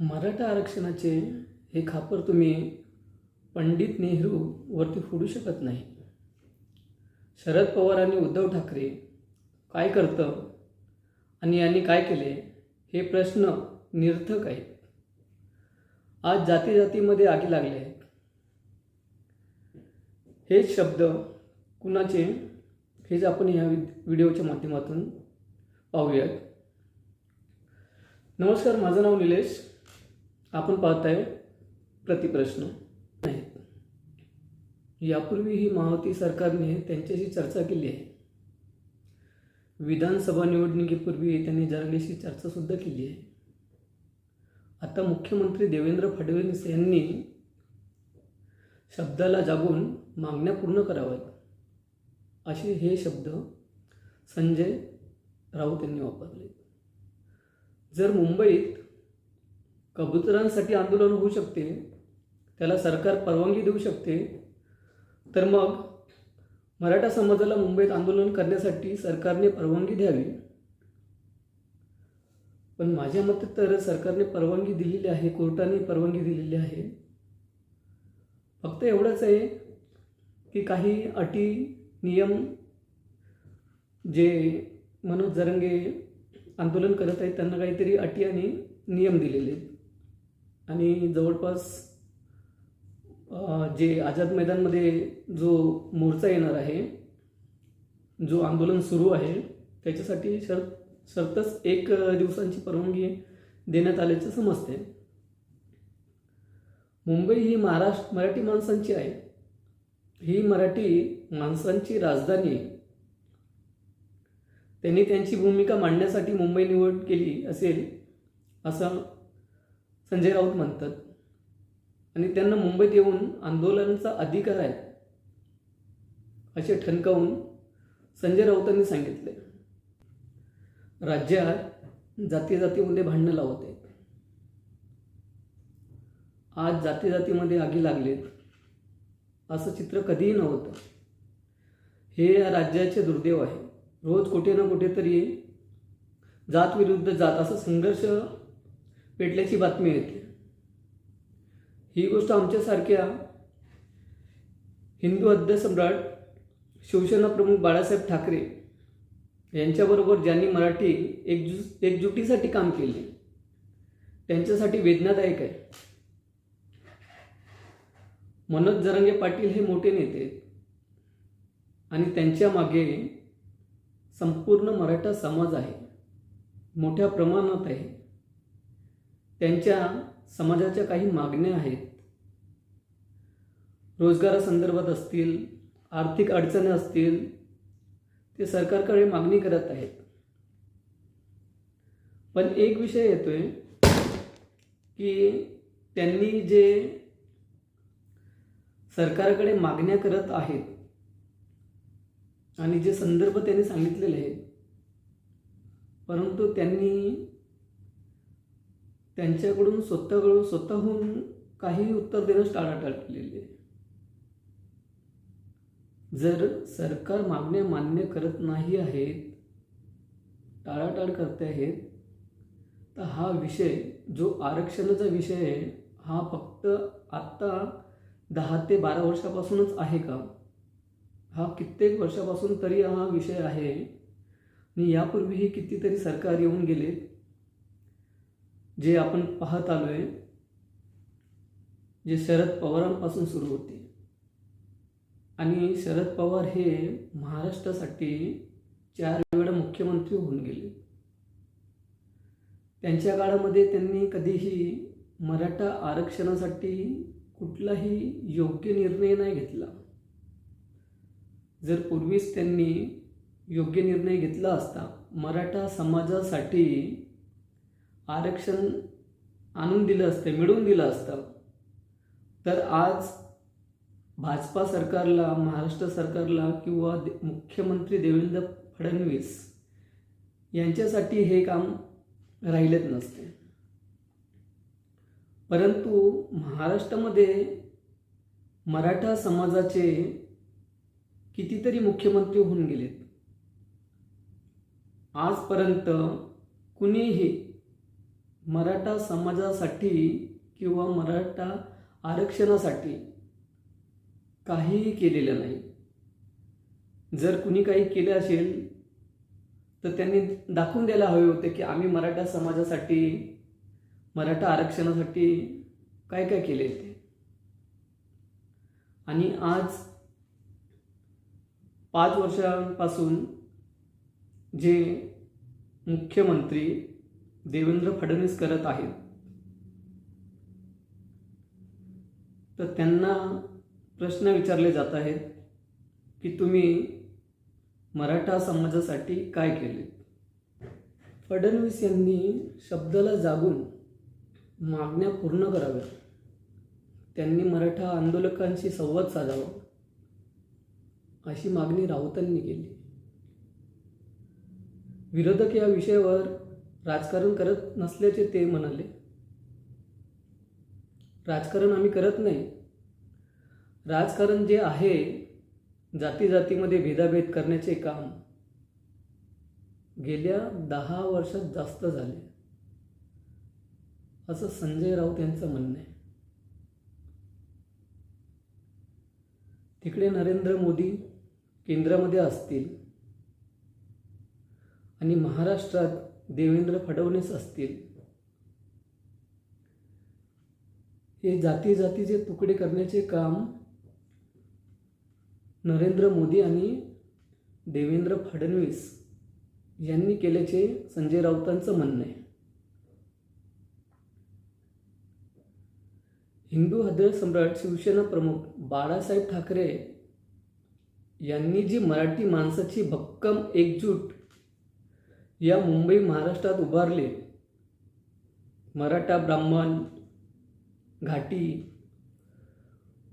मराठा आरक्षणाचे हे खापर तुम्ही पंडित नेहरू वरती फोडू शकत नाही. शरद पवार आणि उद्धव ठाकरे काय करतं आणि यांनी काय केले हे प्रश्न निर्थक आहेत. आज जाती जातीमध्ये आगी लागले आहेत. हेच शब्द कुणाचे हेच आपण ह्या व्हिडिओच्या माध्यमातून पाहूयात. नमस्कार माझं नाव निलेश. आपण पाहताय प्रतिप्रश्न नाहीत यापूर्वी ही महायुती सरकारने त्यांच्याशी चर्चा केली आहे. विधानसभा निवडणुकीपूर्वी त्यांनी जनतेशी चर्चासुद्धा केली आहे. आता मुख्यमंत्री देवेंद्र फडणवीस यांनी शब्दाला जागून मागण्या पूर्ण कराव्यात. असे हे शब्द संजय राऊत यांनी वापरले. जर मुंबईत कबुतरांसाठी आंदोलन होऊ शकते त्याला सरकार परवानगी देऊ शकते तर मग मराठा समाजाला मुंबईत आंदोलन करण्यासाठी सरकारने परवानगी द्यावी. पण माझ्या मते तर सरकारने परवानगी दिलेली आहे कोर्टाने परवानगी दिलेली आहे. फक्त एवढंच आहे की काही अटी नियम जे मनोज जरंगे आंदोलन करत आहेत त्यांना काहीतरी अटी आणि नियम दिलेले आहेत. आणि जवळपास जे आझाद मैदानमध्ये जो मोर्चा येणार आहे जो आंदोलन सुरू आहे त्याच्यासाठी शर शर्तच एक दिवसांची परवानगी देण्यात आल्याचं समजते मुंबई ही महाराष्ट्र मराठी माणसांची आहे. ही मराठी माणसांची राजधानी आहे. त्यांनी त्यांची भूमिका मांडण्यासाठी मुंबई निवड केली असेल असं संजय राऊत म्हणतात. आणि त्यांना मुंबईत येऊन आंदोलनाचा अधिकार आहे. असे ठणकावून संजय राऊतांनी सांगितले. राज्यात जाती जातीमध्ये भांडणं लावत आहेत. आज जाती जातीमध्ये आगी लागलेत असं चित्र कधीही नव्हतं. हे या राज्याचे दुर्दैव आहे. रोज कुठे ना कुठेतरी जात विरुद्ध जात असा संघर्ष पेटल्याची बातमी येते. ही गोष्ट आमच्यासारख्या हिंदू अध्यसम्राट शिवसेना प्रमुख बाळासाहेब ठाकरे यांच्याबरोबर ज्यांनी मराठी एकजू एकजुटीसाठी काम केले त्यांच्यासाठी वेदनादायक आहे. मनोज जरंगे पाटील हे मोठे नेते आणि त्यांच्या मागे संपूर्ण मराठा समाज आहे मोठ्या प्रमाणात आहे. त्यांच्या समाजाच्या काही मागण्या आहेत. रोजगारासंदर्भात असतील आर्थिक अडचणी असतील ते सरकारकडे मागणी करत आहेत. पण एक विषय येतोय की त्यांनी जे सरकारकडे मागण्या करत आहेत आणि जे संदर्भ त्यांनी सांगितलेले आहेत परंतु त्यांनी त्यांच्याकडून स्वतःकडून स्वतःहून काही उत्तर देणं टाळाटाळ केलेली आहे. जर सरकार मागण्या मान्य करत नाही आहेत टाळाटाळ करते आहेत तर हा विषय जो आरक्षणाचा विषय आहे हा फक्त आत्ता दहा ते बारा वर्षापासूनच आहे का? हा कित्येक वर्षापासून तरी हा विषय आहे. आणि यापूर्वीही कितीतरी सरकार येऊन गेले जे आपण पाहत आलोय जे शरद पवारांपासून सुरू होते. आणि शरद पवार हे महाराष्ट्रासाठी चार वेळा मुख्यमंत्री होऊन गेले. त्यांच्या काळामध्ये त्यांनी कधीही मराठा आरक्षणासाठी कुठलाही योग्य निर्णय नाही घेतला. जर पूर्वीच त्यांनी योग्य निर्णय घेतला असता मराठा समाजासाठी आरक्षण आणून दिलं असतं मिळवून दिलं असतं. तर आज भाजपा सरकारला महाराष्ट्र सरकारला किंवा दे मुख्यमंत्री देवेंद्र फडणवीस यांच्यासाठी हे काम राहिलेच नसते. परंतु महाराष्ट्रामध्ये मराठा समाजाचे कितीतरी मुख्यमंत्री होऊन गेलेत. आजपर्यंत कुणीही मराठा समाजासाठी किंवा मराठा आरक्षणासाठी काहीही केलेलं नाही. जर कुणी काही केलं असेल तर त्यांनी दाखवून द्यायला हवे होते की आम्ही मराठा समाजासाठी मराठा आरक्षणासाठी काय काय केले ते. आणि आज पाच वर्षांपासून जे मुख्यमंत्री देवेंद्र फडणवीस करत आहेत. तर त्यांना प्रश्न विचारले जात आहेत की तुम्ही मराठा समाजासाठी काय केले? फडणवीस यांनी शब्दाला जागून मागण्या पूर्ण कराव्या त्यांनी मराठा आंदोलकांशी संवाद साधावा अशी मागणी राऊतांनी केली. विरोधक या विषयावर राजकारण करत नसल्याचे ते म्हणाले. राजकारण आम्ही करत नाही. राजकारण जे आहे जाती जातीमध्ये भेदाभेद करण्याचे काम गेल्या दहा वर्षात जास्त झाले. असं संजय राऊत यांचं म्हणणं आहे. तिकडे नरेंद्र मोदी केंद्रामध्ये असतील आणि महाराष्ट्रात देवेंद्र फडणवीस असतील हे जाती जातीचे तुकडे करण्याचे काम नरेंद्र मोदी आणि देवेंद्र फडणवीस यांनी केल्याचे संजय राऊतांचं म्हणणं आहे. हिंदू हृदय सम्राट शिवसेना प्रमुख बाळासाहेब ठाकरे यांनी जी मराठी माणसाची भक्कम एकजूट या मुंबई महाराष्ट्रात उभारले. मराठा ब्राह्मण घाटी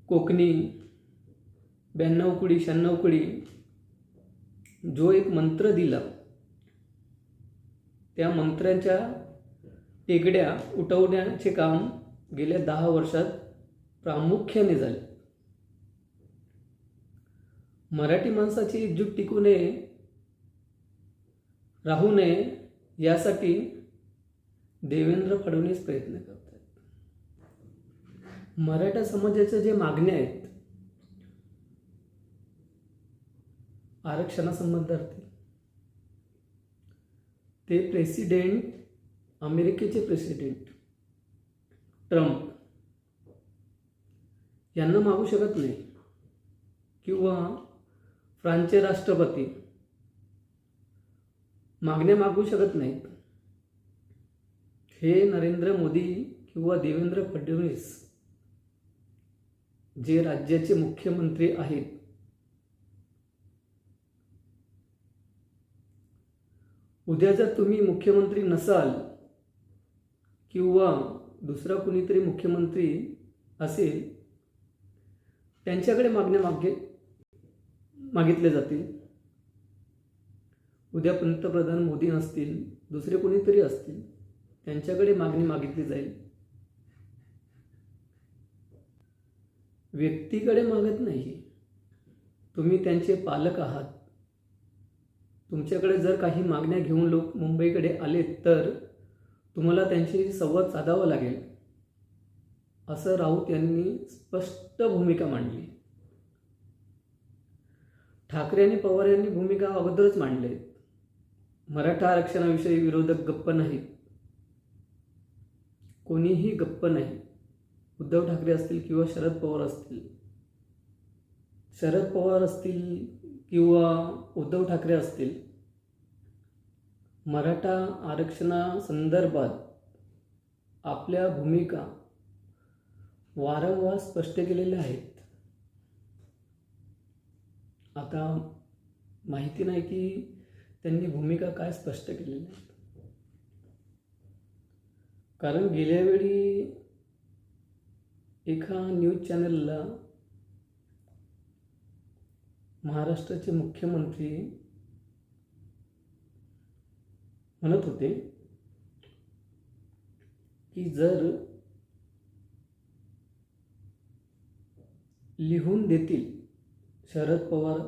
कोकणी ब्याण्णव कुडी शहाण्णव कुडी जो एक मंत्र दिला त्या मंत्र्यांच्या टेकड्या उठवण्याचे काम गेल्या दहा वर्षात प्रामुख्याने झाले. मराठी माणसाची एकजूट टिकू नये राहू नये यासाठी देवेंद्र फडणवीस प्रयत्न करत आहेत मराठा समाजाच्या जे मागण्या आहेत आरक्षणासंबंधार्थी ते प्रेसिडेंट अमेरिकेचे प्रेसिडेंट ट्रम्प यांना मागू शकत नाही. किंवा फ्रान्सचे राष्ट्रपती मागण्या मागू शकत नाहीत. हे नरेंद्र मोदी किंवा देवेंद्र फडणवीस जे राज्याचे मुख्यमंत्री आहेत उद्या जर तुम्ही मुख्यमंत्री नसाल किंवा दुसरा कुणीतरी मुख्यमंत्री असेल त्यांच्याकडे मागण्या मागे मागितल्या जातील. उद्या पंतप्रधान मोदी नसतील दुसरे कोणीतरी असतील त्यांच्याकडे मागणी मागितली जाईल. व्यक्तीकडे मागत नाही. तुम्ही त्यांचे पालक आहात. तुमच्याकडे जर काही मागण्या घेऊन लोक मुंबईकडे आले तर तुम्हाला त्यांची संवाद साधावा लागेल. असं राऊत यांनी स्पष्ट भूमिका मांडली. ठाकरे आणि पवार यांनी भूमिका अगोदरच मांडले मराठा आरक्षणाविषयी विरोधक गप्प नाहीत. कोणीही गप्प नाही. उद्धव ठाकरे असतील किंवा शरद पवार असतील. शरद पवार असतील किंवा उद्धव ठाकरे असतील मराठा आरक्षणासंदर्भात आपल्या भूमिका वारंवार स्पष्ट केलेल्या आहेत. आता माहिती नाही की त्यांनी भूमिका काय स्पष्ट केलेली आहे कारण गेल्या वेळी एका न्यूज चॅनलला महाराष्ट्राचे मुख्यमंत्री म्हणत होते की जर लिहून देतील शरद पवार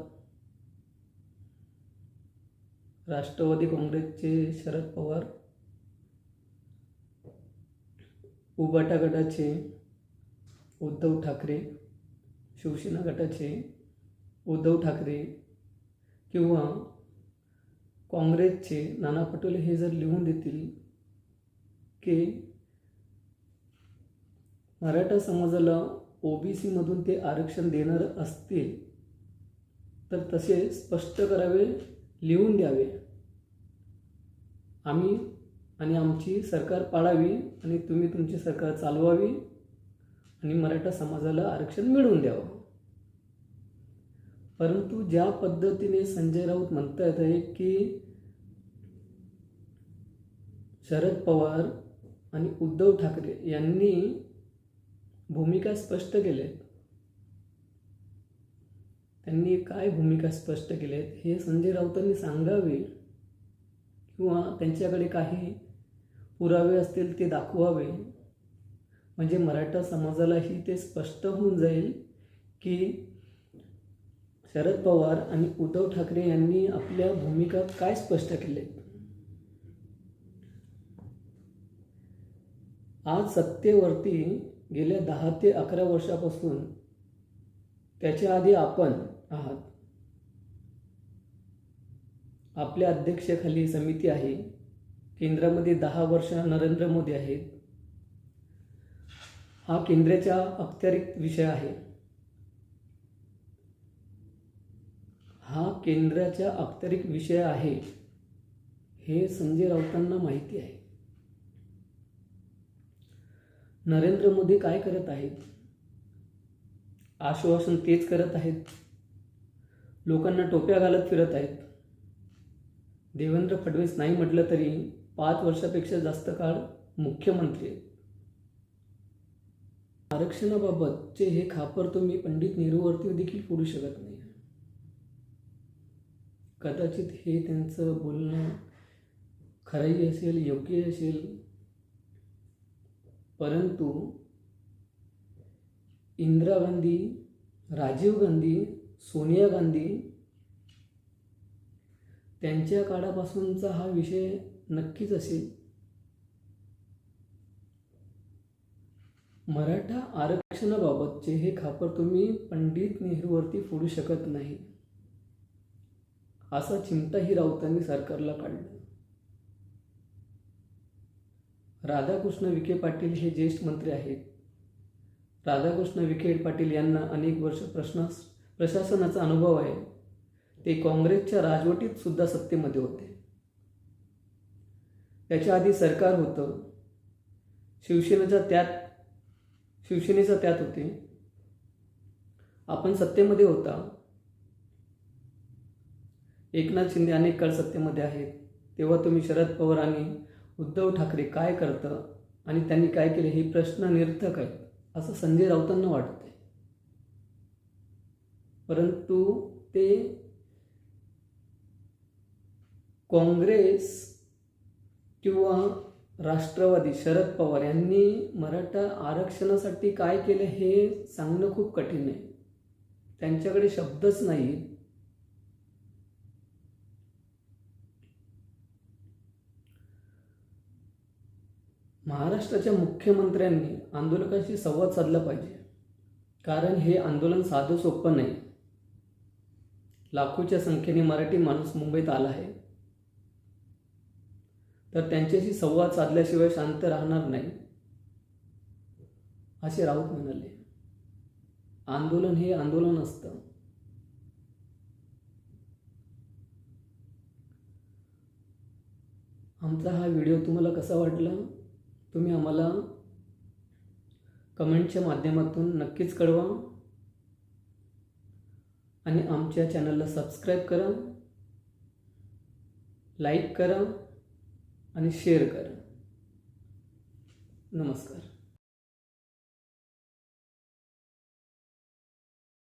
राष्ट्रवादी काँग्रेसचे शरद पवार उबाटा गटाचे उद्धव ठाकरे शिवसेना गटाचे उद्धव ठाकरे किंवा काँग्रेसचे नाना पटोले हे जर लिहून देतील की मराठा समाजाला ओबीसीमधून ते आरक्षण देणार असतील तर तसे स्पष्ट करावे लिहून द्यावे. आम्ही आणि आमची सरकार पाळावी आणि तुम्ही तुमची सरकार चालवावी आणि मराठा समाजाला आरक्षण मिळवून द्यावं. परंतु ज्या पद्धतीने संजय राऊत म्हणता आहे की शरद पवार आणि उद्धव ठाकरे यांनी भूमिका स्पष्ट केल्यात त्यांनी काय भूमिका स्पष्ट केल्यात हे संजय राऊतांनी सांगावे किंवा त्यांच्याकडे काही पुरावे असतील ते दाखवावे. म्हणजे मराठा समाजालाही ते स्पष्ट होऊन जाईल की शरद पवार आणि उद्धव ठाकरे यांनी आपल्या भूमिका काय स्पष्ट केले? आज सत्तेवरती गेल्या दहा ते अकरा वर्षापासून त्याच्या आधी आपण आहात. आपल्या अध्यक्षाखाली समिती आहे. केंद्रामध्ये दहा वर्ष नरेंद्र मोदी आहेत. हा केंद्राच्या अखत्यारीत विषय आहे. हा केंद्राच्या अखत्यारीत विषय आहे हे संजय राऊतांना माहिती आहे. नरेंद्र मोदी काय करत आहेत? आश्वासन तेच करत आहेत. लोकांना टोप्या घालत फिरत आहेत. देवेंद्र फडणवीस नाही म्हटलं तरी पाच वर्षापेक्षा जास्त काळ मुख्यमंत्री आहेत. आरक्षणाबाबतचे हे खापर तुम्ही पंडित नेहरूवरती देखील फोडू शकत नाही. कदाचित हे त्यांचं बोलणं खरंही असेल योग्य असेल परंतु इंदिरा गांधी राजीव गांधी सोनिया गांधी त्यांच्या काळापासूनचा हा विषय नक्कीच असेल. मराठा आरक्षणाबाबतचे हे खापर तुम्ही पंडित नेहरूवरती फोडू शकत नाही. असा चिमटाही राऊतांनी सरकारला काढला. राधाकृष्ण विखे पाटील हे ज्येष्ठ मंत्री आहेत. राधाकृष्ण विखे पाटील यांना अनेक वर्ष प्रश्न प्रशासनाचा अनुभव आहे. ते काँग्रेसच्या राजवटीत सुद्धा सत्तेमध्ये होते. त्याच्या आधी सरकार होतं. शिवसेनेचा त्यात शिवसेनेचा त्यात होते. आपण सत्तेमध्ये होता. एकनाथ शिंदे अनेक काळ सत्तेमध्ये आहेत. तेव्हा तुम्ही शरद पवार आणि उद्धव ठाकरे काय करतं आणि त्यांनी काय केले हे प्रश्न निर्थक आहेत असं संजय राऊतांना वाटते परंतु ते काँग्रेस किंवा राष्ट्रवादी शरद पवार यांनी मराठा आरक्षणासाठी काय केलं हे सांगणं खूप कठीण आहे. त्यांच्याकडे शब्दच नाही. महाराष्ट्राच्या मुख्यमंत्र्यांनी आंदोलकांशी संवाद साधला पाहिजे. कारण हे आंदोलन साधं सोपं नाही. लाखोच्या संख्येने मराठी माणूस मुंबईत आला आहे. तर त्यांच्याशी संवाद साधल्याशिवाय शांत राहणार नाही. असे राऊत म्हणाले आंदोलन हे आंदोलन असतं. आमचा हा व्हिडिओ तुम्हाला कसा वाटला? तुम्ही आम्हाला कमेंटच्या माध्यमातून नक्कीच कळवा. आणि आमच्या चॅनलला सबस्क्राईब करा. लाईक करा. आणि शेअर करा. नमस्कार.